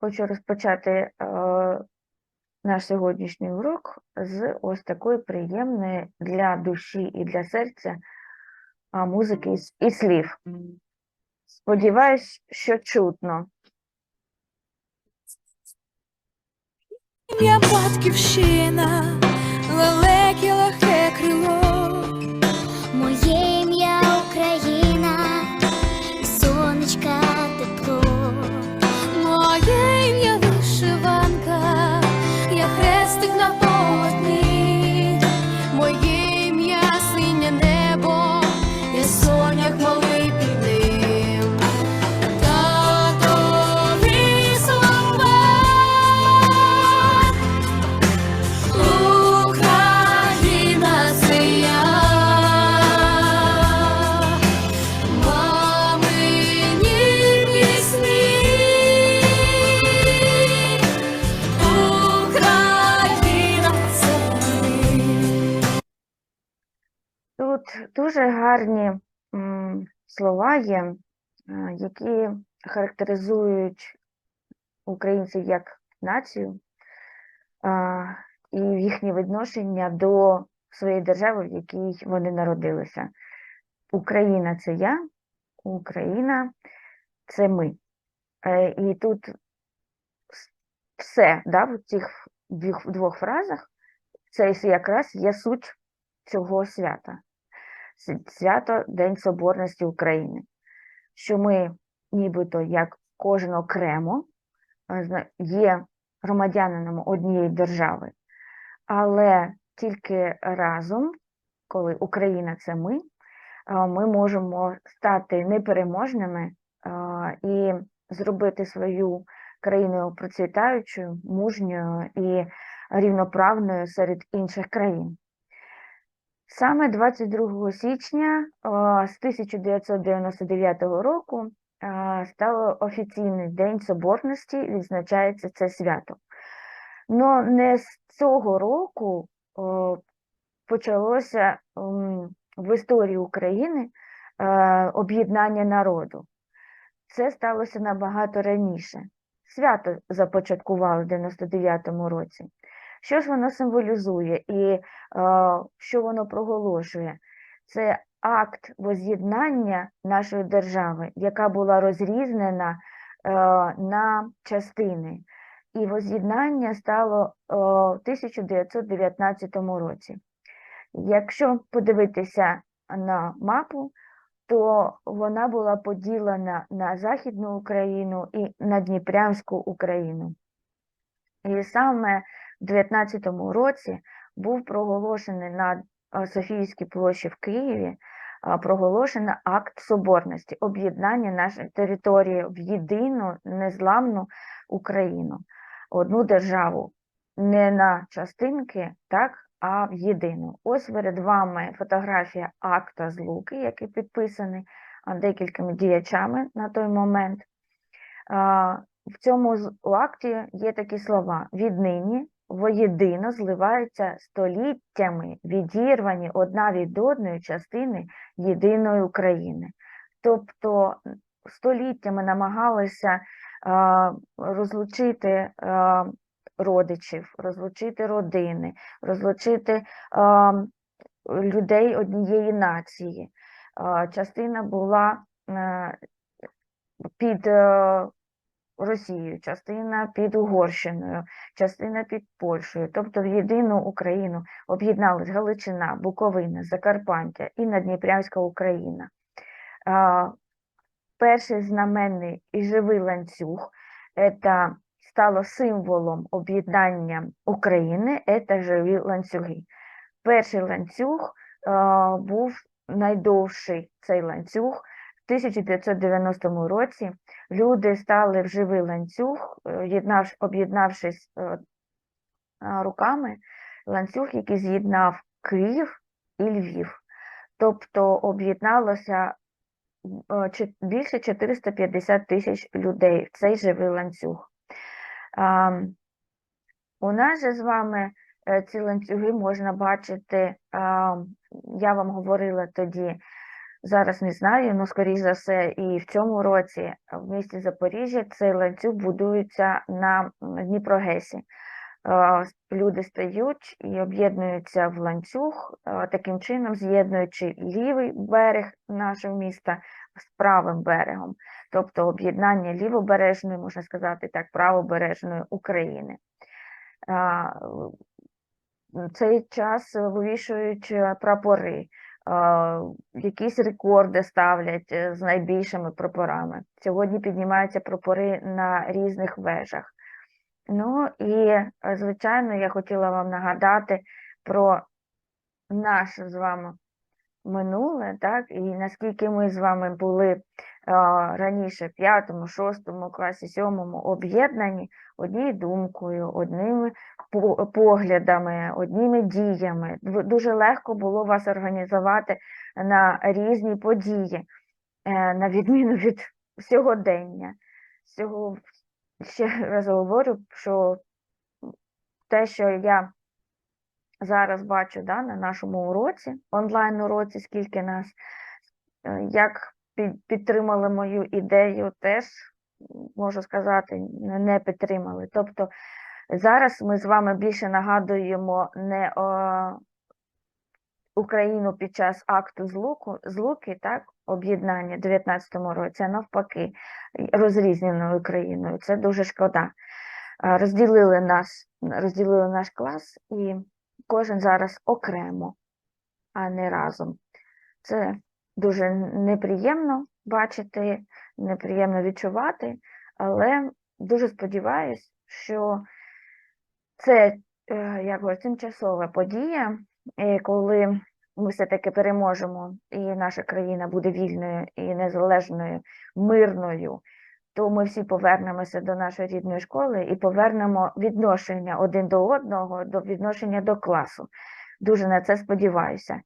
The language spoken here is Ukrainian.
хочу розпочати е, наш сьогоднішній урок з ось такої приємної для душі і для серця музики і слів. Сподіваюсь, що чутно. Ім'я батьківщина, лелеки Тут дуже гарні слова є, е, які характеризують українців як націю і їхнє відношення до своєї держави, в якій вони народилися. Україна це я, Україна це ми. Е, І тут все да, в цих двох фразах це якраз є суть цього свята. Свято День Соборності України. Що ми нібито як кожен окремо е, є громадянином однієї держави, але тільки разом, коли Україна це ми, е, ми можемо стати непереможними е, і зробити свою країну процвітаючою, мужньою і рівноправною серед інших країн. Саме 22 січня е, з 1999 року е, стало офіційний День Соборності, відзначається це свято. Но не з цього року почалося в історії України е, об'єднання народу. Це сталося набагато раніше. Свято започаткували в 99-му році. Що ж воно символізує і е, що воно проголошує? Це акт воз'єднання нашої держави, яка була розрізнена е, на частини. І воз'єднання стало е, в 1919 році. Якщо подивитися на мапу, то вона була поділена на Західну Україну і на Дніпрянську Україну. І саме в 19 році був проголошений на е, Софійській площі в Києві проголошено акт соборності, об'єднання нашої території в єдину незламну Україну, одну державу, не на частинки, так, а в єдину. Ось перед вами фотографія акта злуки, який підписаний декількома діячами на той момент. В цьому акті є такі слова: віднині воєдино зливаються століттями відірвані одна від одної частини єдиної України. Тобто століттями намагалися розлучити родичів, розлучити родини, розлучити людей однієї нації. Частина була е, під е, Росією, частина під Угорщиною, частина під Польщею, тобто в єдину Україну об'єднались Галичина, Буковина, Закарпаття і Надніпрянська Україна. Перший знаменний і живий ланцюг це стало символом об'єднання України, це живі ланцюги. Перший ланцюг був найдовший цей ланцюг. В 1990 році люди стали в живий ланцюг, е, об'єднавшись е, руками, ланцюг, який з'єднав Київ і Львів. Тобто об'єдналося е, більше 450 тисяч людей в цей живий ланцюг. У нас же з вами е, ці ланцюги можна бачити, я вам говорила тоді, зараз не знаю, але скоріш за все, і в цьому році в місті Запоріжжя цей ланцюг будується на Дніпрогесі. Е, Люди стають і об'єднуються в ланцюг, е, таким чином з'єднуючи лівий берег нашого міста з правим берегом, тобто об'єднання лівобережної, можна сказати так, правобережної України. В цей час е, вивішують е, прапори, якісь рекорди ставлять е, з найбільшими прапорами. Сьогодні піднімаються прапори на різних вежах. Ну і, е, звичайно, я хотіла вам нагадати про нашу з вами минуле, так, і наскільки ми з вами були е, раніше в п'ятому, шостому класі, сьомому об'єднані однією думкою, одними поглядами, одніми діями. Дуже легко було вас організувати на різні події, е, на відміну від сьогодення. Сього, ще раз говорю, що те, що я зараз бачу да, на нашому уроці, онлайн-уроці, скільки нас, е, як підтримали мою ідею, теж можу сказати, не підтримали. Тобто зараз ми з вами більше нагадуємо не о, Україну під час акту злуку, злуки, так, об'єднання в 19-му році, а навпаки, розрізненою Україною. Це дуже шкода. Розділили нас, розділили наш клас, і кожен зараз окремо, а не разом. Це дуже неприємно бачити, неприємно відчувати, але дуже сподіваюсь, що це е, як говорять, тимчасова подія, коли ми все-таки переможемо, і наша країна буде вільною і незалежною, мирною, то ми всі повернемося до нашої рідної школи і повернемо відношення один до одного, до відношення до класу. Дуже на це сподіваюся.